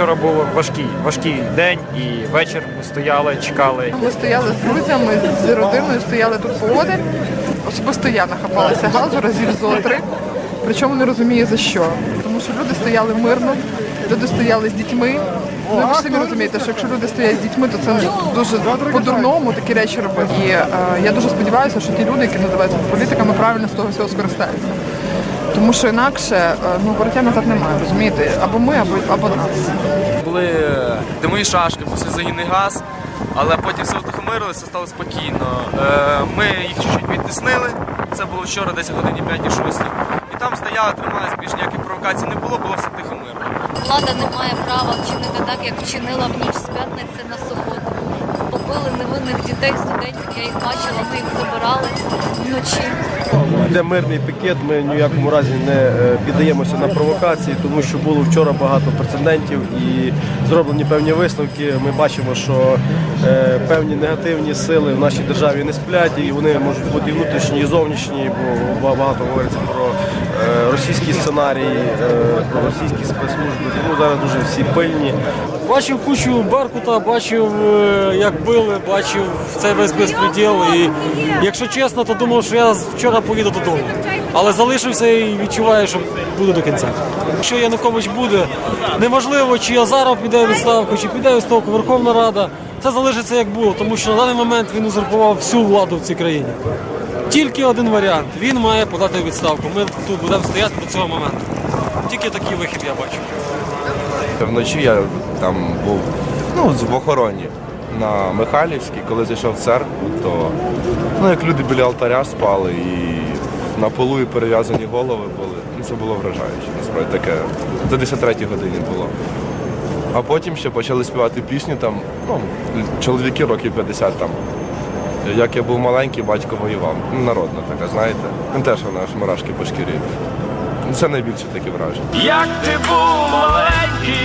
вчора був важкий, важкий день і вечір. Ми стояли, чекали. Ми стояли з друзями, з родиною, стояли тут поодаль. Особисто я нахапалася газу разів зо три. Причому не розумію за що. Тому що люди стояли мирно, люди стояли з дітьми. Ну, ви ж самі розумієте, що якщо люди стоять з дітьми, то це дуже по-дурному такі речі робити. І е, я дуже сподіваюся, що ті люди, які називаються політиками, правильно з того всього скористаються. Тому що інакше е, ну, вороття назад немає, розумієте? Або ми, або, або нас. були е, димові шашки, був загінний газ, але потім все втихомирилося, стало спокійно. Е, Ми їх чуть-чуть відтіснили. Це було вчора, десь годині 5-6. І там стояли, тримались, більш ніяких провокацій не було, було все тихо мирно. Влада не має права вчинити так, як вчинила в ніч з п'ятниці на суботу. Побили невинних дітей, студентів, я їх бачила, ми їх забирали вночі. Йде мирний пікет, ми в якому разі не е, піддаємося на провокації, тому що було вчора багато прецедентів і зроблені певні висновки. Ми бачимо, що е, певні негативні сили в нашій державі не сплять, і вони можуть бути і внутрішні, і зовнішні, бо багато говориться про е, російські сценарії, про російські спецслужби. Тому зараз дуже всі пильні. Бачив кучу Беркута, бачив, е, як били, бачив цей весь безпреділ. І якщо чесно, то думав, що я вчора поїду додому. Але залишився і відчуваю, що буду до кінця. Якщо Янукович буде, неважливо, чи Азаров піде у відставку, чи піде у відставку Верховна Рада, це залишиться як було, тому що на даний момент він узурпував всю владу в цій країні. Тільки один варіант. Він має подати відставку. Ми тут будемо стояти до цього моменту. Тільки такий вихід я бачу. Вночі я там був ну, в охороні на Михайлівській, коли зайшов в церкву, то ну, як люди біля алтаря спали і на полу і перев'язані голови були. Ну, це було вражаюче. Насправді таке. Це десь о третій годині було. А потім ще почали співати пісню там, ну, чоловіки років 50 там. Як я був маленький, батько воював. Ну, Народна така, знаєте. Він теж вона аж мурашки по шкірі. Це найбільше таке враження. Як ти був маленький,